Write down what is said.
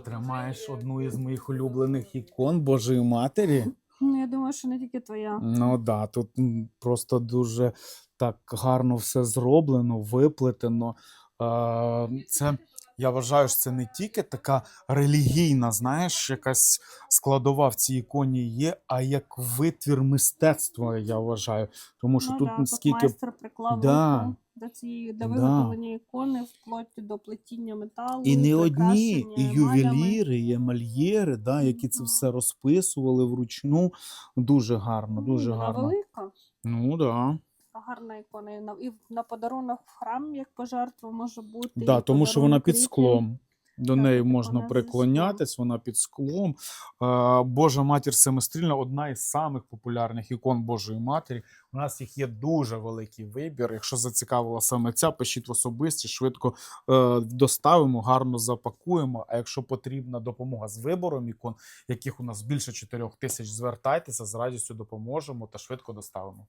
Тримаєш одну із моїх улюблених ікон Божої Матері. Ну, я думаю, що не тільки твоя. Ну да, тут просто дуже так гарно все зроблено, виплетено. Це я вважаю, що це не тільки така релігійна, знаєш, якась складова в цій іконі є, а як витвір мистецтва, я вважаю. Тому що ну, тут да, скільки майстер приклав Да. До цієї до Да. виготовлення ікони вплоть до плетіння металу. І не одні, і ювеліри, і емальєри, да, які це все розписували вручну. Дуже гарно, дуже вона гарно. велика, Ну да. гарна ікона. І на, і на подарунок в храм, як пожертва, може бути. Да, і тому що вона подарунок під рідним. склом. До неї можна приклонятись, вона під склом. Божа матір Семистрільна одна із самих популярних ікон Божої Матері. У нас їх є дуже великий вибір. Якщо зацікавила саме ця, пишіть в особисті, швидко е, доставимо, гарно запакуємо. А якщо потрібна допомога з вибором ікон, яких у нас більше 4 тисяч, звертайтеся, з радістю допоможемо та швидко доставимо.